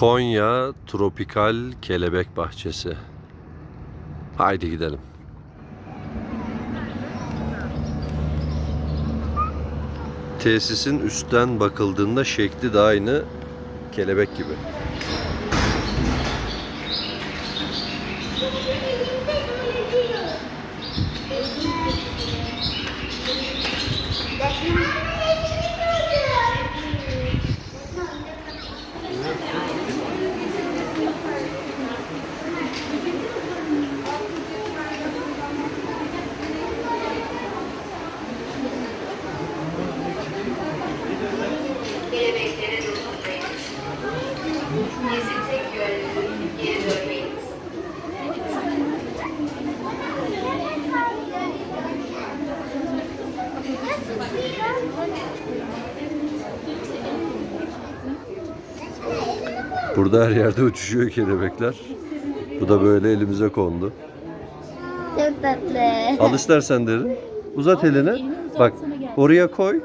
Konya Tropikal Kelebek Bahçesi. Haydi gidelim. Tesisin üstten bakıldığında şekli de aynı kelebek gibi. Burada her yerde uçuşuyor kelebekler. Bu da böyle elimize kondu. Çok tatlı. Al istersen derin. Uzat elini. Bak oraya koy.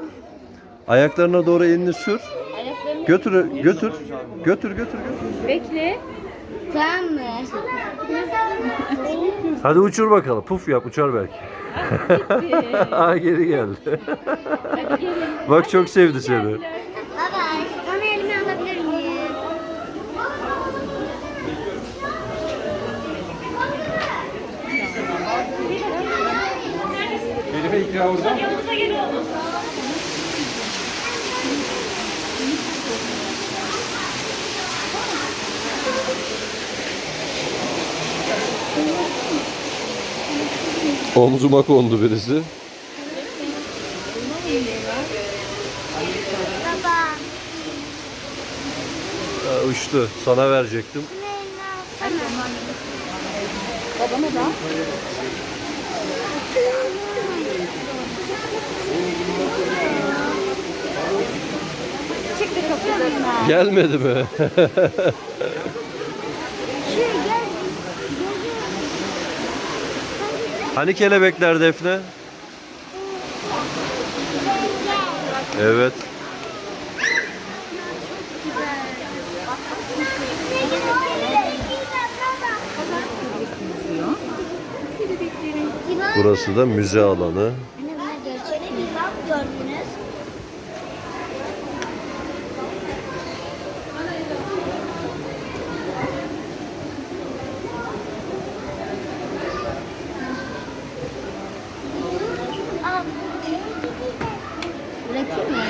Ayaklarına doğru elini sür. Götür götür. Götür götür götür. Bekle. Tamam mı? Hadi uçur bakalım. Puf yap uçar belki. Aa geri geldi. Bak çok sevdi seni. Yanımıza gel oğlum. Omzuma kondu birisi. Baba, Aa, uçtu. Sana verecektim. Babana da. Gelmedi mi? Hani kelebekler Defne? Evet. Burası da müze alanı. Bak gördünüz. Bırakayım mı?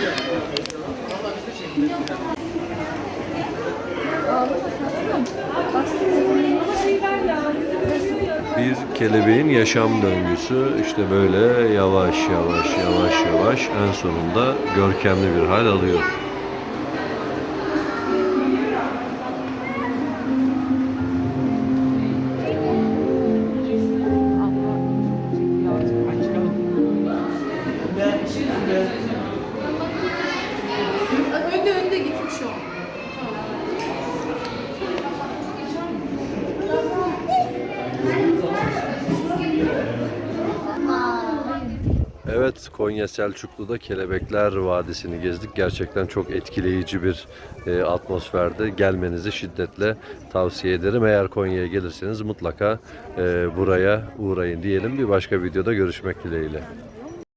Bir kelebeğin yaşam döngüsü işte böyle yavaş yavaş yavaş yavaş en sonunda görkemli bir hal alıyor. Önde önde gitmiş o. Evet Konya Selçuklu'da Kelebekler Vadisi'ni gezdik. Gerçekten çok etkileyici bir e, atmosferde. Gelmenizi şiddetle tavsiye ederim. Eğer Konya'ya gelirseniz mutlaka e, buraya uğrayın diyelim. Bir başka videoda görüşmek dileğiyle.